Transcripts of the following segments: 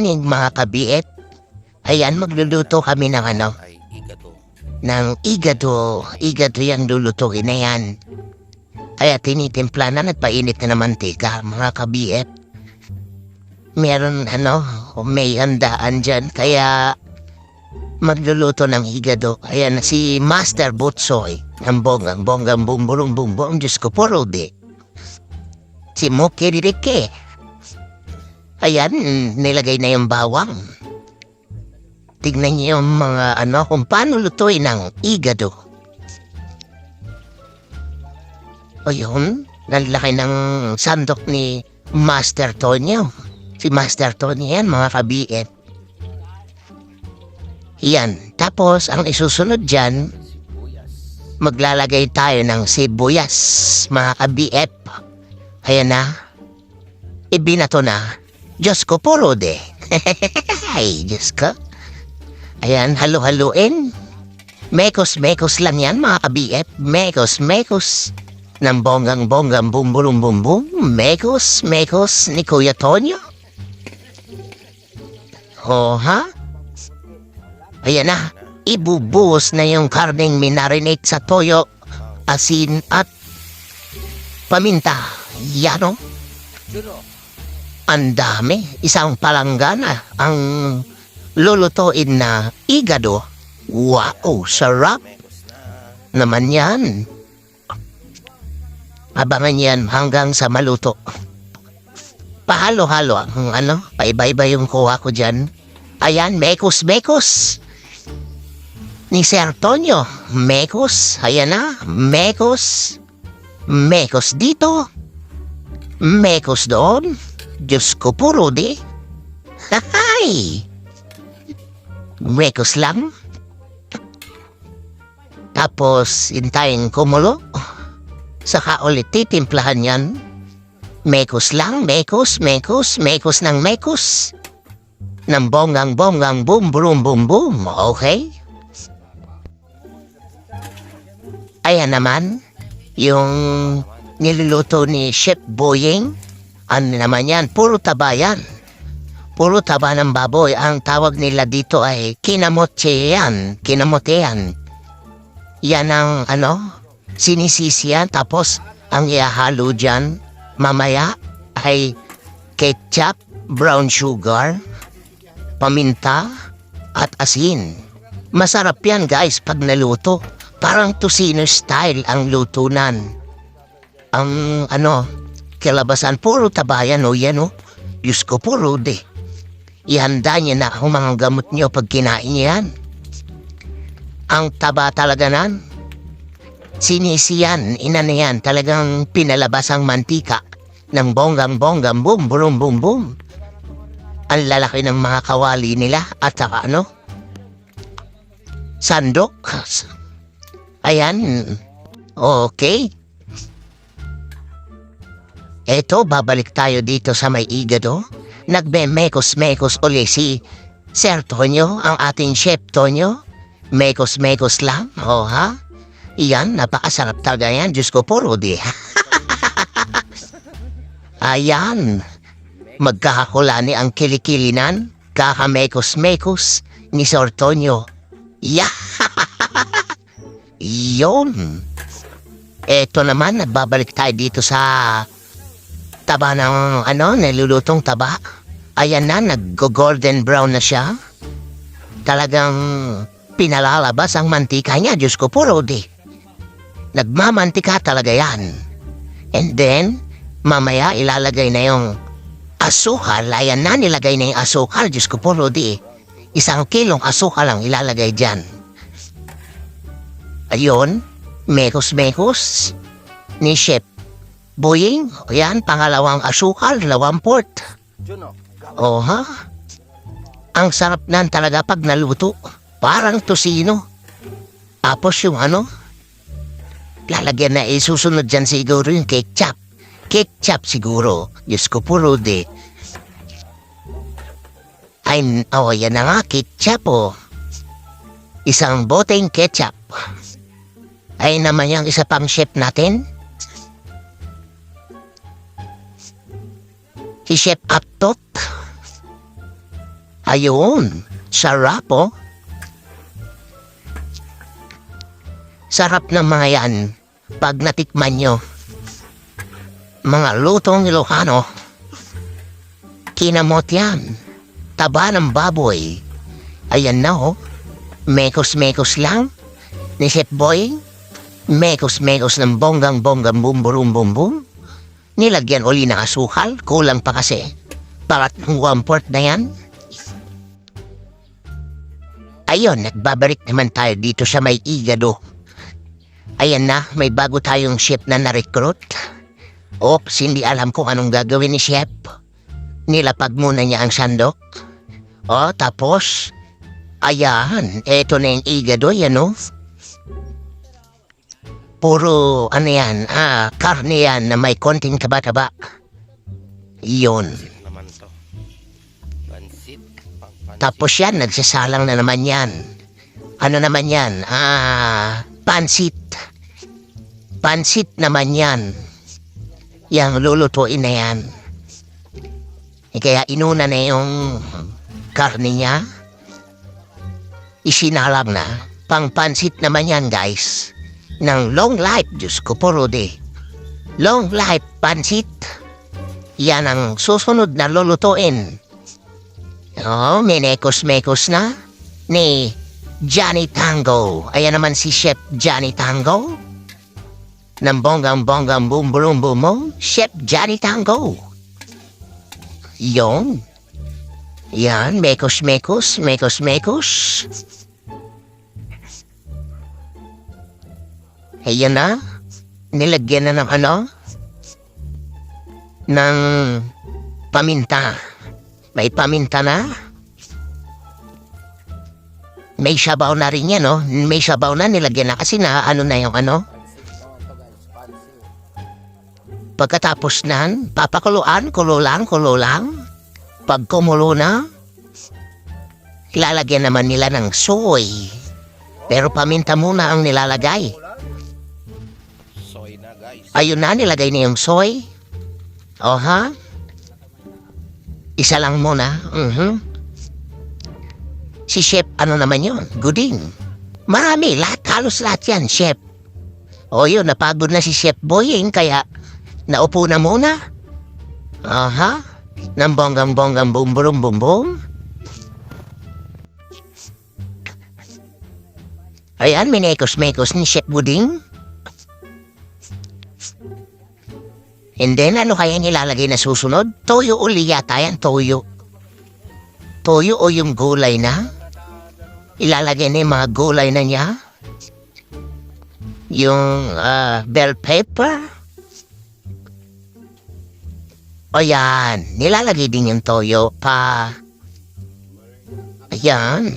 morning mga kabiet. Ayan, magluluto kami ng ano, ng igado. Igado yung lulutuin na yan. Kaya tinitimpla na nagpainit na ng mantika, mga kabiet. Meron ano, may handaan dyan, kaya magluluto ng igado. Ayan, si Master Butsoy. Ang bonggang, bonggang, bumburong, bumbong, Diyos ko, puro di. Si Moki Ririke. Ayan, nilagay na yung bawang. Tignan niyo yung mga ano, kung paano lutuin ang igado. O yun, lalaki ng sandok ni Master Tonyo. Si Master Tonyo yan, mga kabiet. Yan, tapos ang isusunod dyan, maglalagay tayo ng sibuyas, mga ka-BF. Ayan na. Ibinato na. Diyos ko, puro de. Ay, Diyos ko. Ayan, halo-haluin. Mekos-mekos lang yan, mga ka-BF. Mekos-mekos. Ng bonggang-bonggang bum-bum-bum-bum. Mekos-mekos ni Kuya Tonyo. Oh, ha? Ayan na. Ibubuhos na yung karneng minarinate sa toyo, asin at paminta. Yan o. Juno. Ang dami. Isang palanggana ang lulutuin na igado. Wow, sarap naman yan. Abangan yan hanggang sa maluto. Pahalo-halo ang ano, paiba-iba yung kuha ko dyan. Ayan, mekos, mekos. Ni Sir Tonyo, mekos. Ayan na, mekos. Mekos dito. Mekos doon. Diyos ko po, Rudy. Hay! Mekos lang. Tapos, intayong kumulo. Saka ulit titimplahan yan. Mekos lang, mekos, mekos, mekos ng mekos. Ng bonggang bonggang boom boom boom boom, okay? Ayan naman, yung niluluto ni Chef Boying. Ano naman yan, puro taba yan. Puro taba ng baboy. Ang tawag nila dito ay kinamotse yan. Kinamote yan. Yan ang ano, sinisisiyan tapos ang ihahalo dyan mamaya ay ketchup, brown sugar, paminta at asin. Masarap yan guys pag naluto. Parang tusino style ang lutunan. Ang ano, kilabasan puro tabayan o yan o. Diyos ko puro de. Ihanda niya na ang mga gamot niyo pag kinain niya yan. Ang taba talaga nan. Sinisiyan, ina na yan, talagang pinalabas ang mantika ng bonggang-bonggang boom, boom, boom, boom. Ang lalaki ng mga kawali nila at saka ano? Sandok. Ayan. Okay. Eto, babalik tayo dito sa may igado. Nagbe-mekos-mekos uli si Sir Tonyo, ang ating chef Tonyo. Mekos-mekos lang, oh ha? Iyan, napakasarap talaga yan. Diyos ko po, Rudy. Ayan. Magkakakulani ang kilikilinan. Kakamekos-mekos ni Sir Tonyo. Yeah! Yun. Eto naman, nagbabalik tayo dito sa taba ng ano, nilulutong taba. Ayan na, nag-golden brown na siya. Talagang pinalalabas ang mantika niya. Diyos ko po, Rudy. Nagmamantika talaga yan. And then, mamaya ilalagay na yung asukal. Ayan na, nilagay na yung asukal. Diyos ko po, Rudy. Isang kilong asukal lang ilalagay dyan. Ayun, mekos-mekos ni Chef Boying. Yan, pangalawang asukal, lawamport. Juno. O ha? Ang sarap nan talaga pag naluto. Parang tosino. Tapos yung ano, lalagyan na isusunod dyan siguro yung ketchup. Ketchup siguro. Diyos ko po, Rudy. Ay, oh, yan na nga, ketchup oh. Isang boteng ketchup. Ay naman yung isa pang chef natin. Si Chef Aptot. Ayun, sarap oh. Sarap ng mga yan pag natikman nyo. Mga lutong Ilocano. Kinamot yan. Taba ng baboy. Ayan na oh. Mekos-mekos lang. Ni Chef Boy. Mekos-mekos ng bonggang-bonggang bum-burum bum-bum. Nilagyan uli ng asukal. Kulang pa kasi. Parat ng one-port na yan. Ayun, nagbabalik naman tayo dito sa may igado. Ayan na, may bago tayong chef na na-recruit. Oops, hindi alam kung anong gagawin ni chef. Nilapag muna niya ang sandok. O, tapos, ayan, eto na yung igado, yan o. Puro, ano yan, ah, karne yan na may konting taba-taba. Yun. Naman to. Pansit. Pang pansit. Tapos yan, nagsasalang na naman yan. Ano naman yan? Ah, pansit. Pansit naman yan. Yang lulutuin na yan. Eh, kaya inuna na yung karne niya. Isinalang na. Pang pansit naman yan, guys. Ng long life, Diyos ko po, Rudy. Long life pansit. Yan ang susunod na lulutuin. Oh, minekos-mekos na ni Johnny Tango. Ayan naman si Chef Johnny Tango. Ng bonggang-bonggang boom boom boom mo, Chef Johnny Tango. Yon. Yan, mekos-mekos, mekos-mekos. Ayan na. Nilagyan na ng ano? Ng paminta. May paminta na. May sabaw na rin yan, no? May sabaw na, nilagyan na kasi na ano na yung ano. Pagkatapos nan, papakuluan, kulo lang, kulo lang. Pag kumulo na, ilalagyan naman nila ng soy. Pero paminta muna ang nilalagay. Ayun na, nilagay na yung soy. O ha? Isa lang muna. Mhm. Si Chef, ano naman yun? Gooding. Marami, lahat, halos lahat yan, Chef. O yun, napagod na si Chef Boying, kaya naupo na muna. Aha. Nang bonggang-bonggang bum bum bum bum. Ayan, minekos-mekos ni Chef Gooding. And then, ano kaya nilalagay na susunod? Toyo uli yata yan, toyo. Toyo o yung gulay na? Ilalagay na yung mga gulay na niya? Yung ah, bell pepper? O yan, nilalagay din yung toyo pa. Ayan.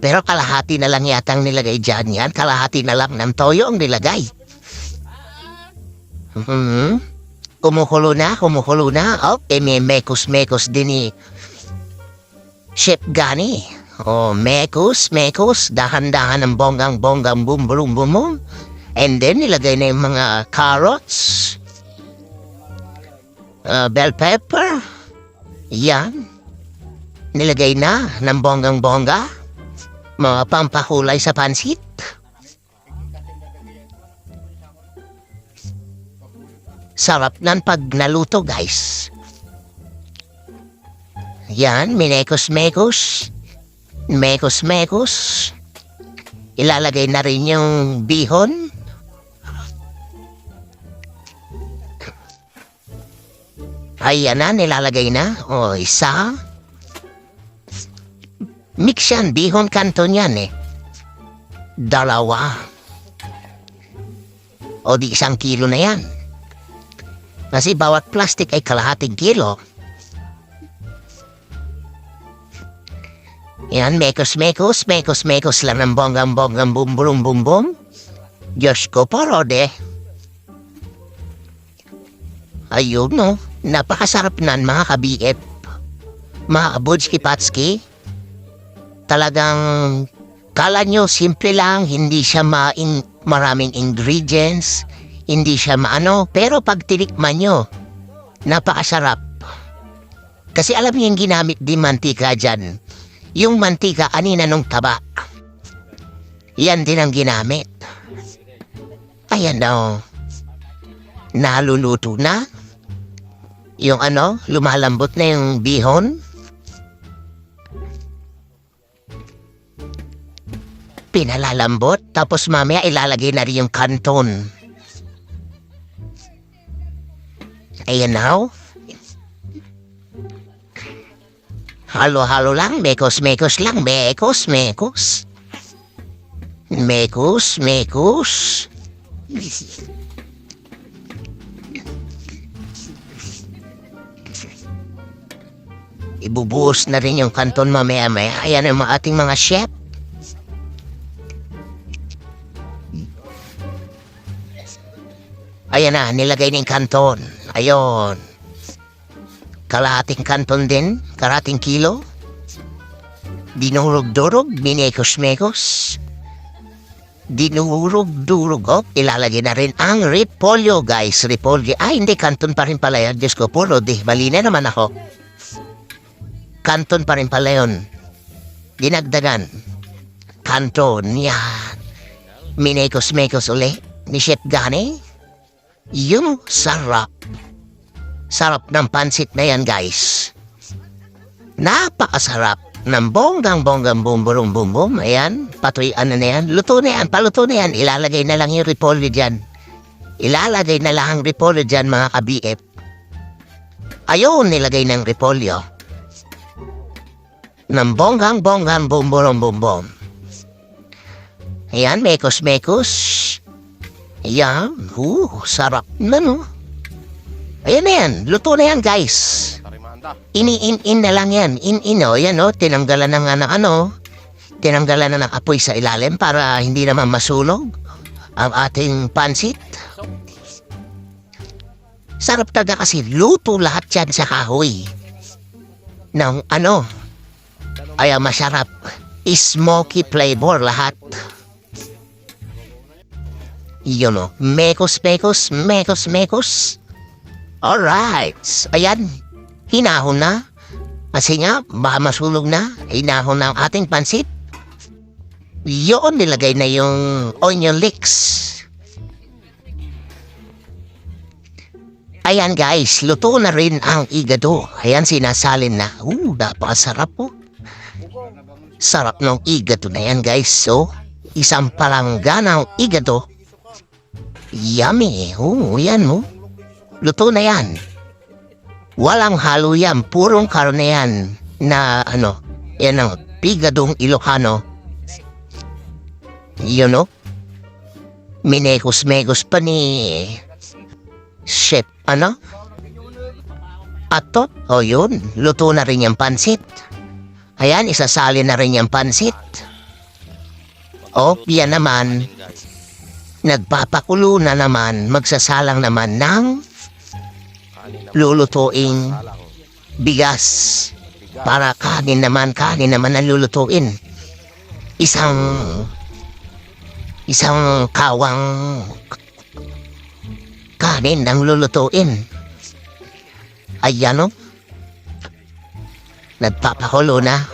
Pero kalahati na lang yata ang nilagay dyan yan. Kalahati na lang ng toyo ang nilagay. Hmm. Kumukulo na, kumukulo na. Eh, may mekos-mekos din ni Chef Gani. Oh, mekos, mekos. Dahan-dahan ng bonggang-bonggang boom, boom, boom, boom. And then, nilagay na yung mga carrots. Uh, bell pepper. Yan. Nilagay na ng bonggang-bongga. Mga pampakulay sa pansit. Sarap nan pag naluto, guys. Yan, minekos-mekos. Mekos-mekos. Ilalagay na rin yung bihon. Ayan na, nilalagay na. O, isa. Mix yan, bihon kanton yan eh. Dalawa. O di isang kilo na yan. Kasi bawat plastic ay kalahating kilo. Yan, mekos-mekos, mekos-mekos lang ng bonggang-bonggang bum bum bum bum. Diyos ko, parode. Ayun, no. Napakasarap nan, mga kabiep. Mga kabudski-patski. Talagang, kala nyo, simple lang, hindi siya ma maraming ingredients, hindi siya maano, pero pag tinikman nyo, napakasarap. Kasi alam niyo yung ginamit di mantika dyan. Yung mantika anina nung taba. Yan din ang ginamit. Ayan daw. Naluluto na. Yung ano, lumalambot na yung bihon. Pinalalambot, tapos mamaya ilalagay na rin yung kanton. Ayan now. Halo-halo lang, mekos-mekos lang, mekos-mekos. Mekos, mekos. Ibubuhos na rin yung kanton mamaya-maya. Ayan ang ating mga chef. Ayan na, nilagay ng kanton. Ayon. Kalahating kanton din, kalahating kilo. Dinurog-durog, minekos-mekos. Dinurog-durog, oh, ilalagay na rin ang repolyo, guys. Repolyo. Ay, hindi, kanton pa rin pala yan. Diyos ko, puro, di, mali na naman ako. Kanton pa rin pala yun. Dinagdagan. Kanton, yan. Minekos-mekos uli. Ni Chef Gane. Yung sarap. Sarap ng pansit na yan, guys. Napakasarap ng bonggang bonggang bum bum bum bum. Ayan, patuloy ano na yan. Luto na yan, paluto na yan. Ilalagay na lang yung repolyo dyan. Ilalagay na lang ang repolyo dyan, mga ka-BF. Ayun, nilagay ng repolyo. Ng bonggang bonggang bum bum. Ayan, mekos mekos. Ayan, uh, sarap na no. Ayan na yan, luto na yan guys. Ini-in-in na lang yan. In-in o, yan o, tinanggalan na nga ng ano, tinanggalan na ng apoy sa ilalim para hindi naman masulog ang ating pansit. Sarap talaga kasi luto lahat yan sa kahoy. Ng ano, ay masarap. Smoky flavor lahat. Yun o, mekos, mekos, mekos, mekos. Alright. Ayan. Hinahon na. Kasi nga, baka masulog na. Hinahon na ang ating pansit. Yun, nilagay na yung onion leeks. Ayan guys, luto na rin ang igado. Ayan, sinasalin na. Uh, napakasarap po. Sarap ng igado na yan guys. So, isang palangganang igado. Yummy. Oh, yan mo. Luto na yan. Walang halo yan, purong karne yan na ano, yan ang pigadong Ilocano. You know? Minekos-mekos pa ni Chef, ano? Atot, o yun, luto na rin yung pansit. Ayan, isasali na rin yung pansit. O, yan naman, nagpapakulo na naman, magsasalang naman ng Salang. bigas. Para kanin naman, kanin naman ang lulutuin. Isang, isang kawang kanin ang lulutuin. Ayan o. Nagpapakulo na.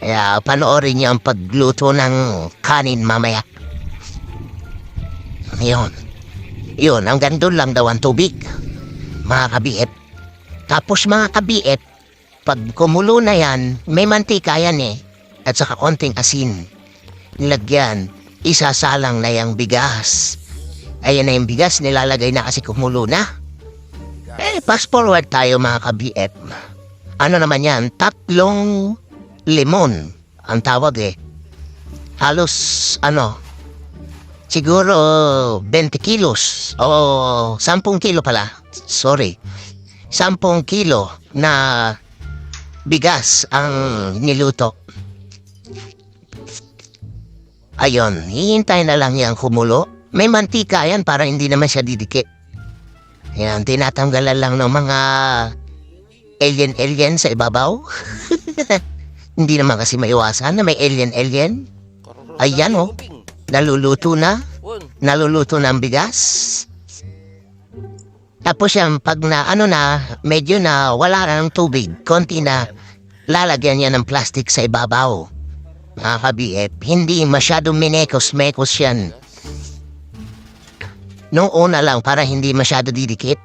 Kaya panoorin niyo ang pagluto ng kanin mamaya. Yun. Yun, hanggang doon lang daw ang tubig. Mga kabiet. Tapos mga kabiet, pag kumulo na yan, may mantika yan eh. At saka konting asin. Nilagyan, isasalang na yung bigas. Ayan na yung bigas, nilalagay na kasi kumulo na. Eh, fast forward tayo mga ka-BF. Ano naman yan? Tatlong limon ang tawag eh. Halos, ano, siguro 20 kilos o 10 kilo pala. Sorry. 10 kilo na bigas ang niluto. Ayon, hihintay na lang yan kumulo. May mantika yan para hindi naman siya didikit. Yan, tinatanggalan lang ng mga alien-alien sa ibabaw. hindi naman kasi maiwasan na may alien-alien. Ayan, na oh. Naluluto na. Naluluto na bigas. Tapos yan, pag na, ano na, medyo na wala na ng tubig, konti na, lalagyan niya ng plastic sa ibabaw. Mga kabiep, hindi masyadong minekos-mekos yan. Nung una lang, para hindi masyado didikit.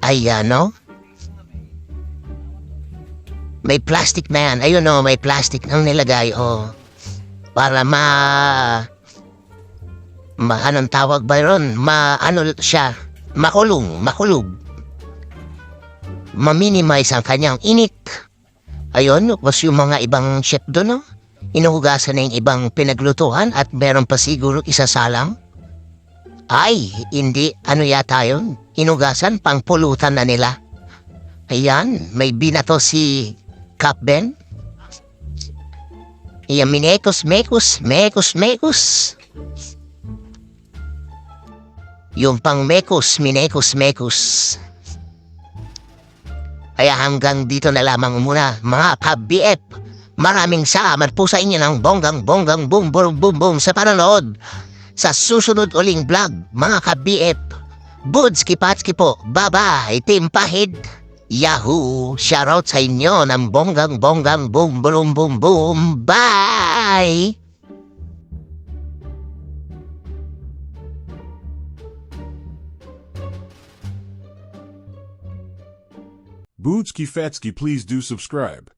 Ay, ano? May plastic na yan. Ayun o, may plastic nang nilagay, o. Para ma... Ma, anong tawag ba yun? Ma, ano siya? Makulong, makulog. Ma-minimize ang kanyang init. Ayun, was yung mga ibang chef doon, no? Inuhugasan na yung ibang pinaglutuan at meron pa siguro isasalang. Ay, hindi. Ano yata yun? Inugasan, pang pulutan na nila. Ayan, may binato si Cap Ben. Iya, minekos, mekos, mekos, mekos. Yung pang mekos, minekos, mekos. Kaya hanggang dito na lamang muna, mga ka-BF. Maraming salamat po sa inyo ng bonggang-bonggang boom boom boom boom sa panonood. Sa susunod uling vlog, mga ka-BF. Budski Patski po, bye-bye, Team Pahid. Yahoo! Shoutout sa inyo ng bonggang-bonggang boom boom boom boom. Bye! Bootski Fatsky, please do subscribe.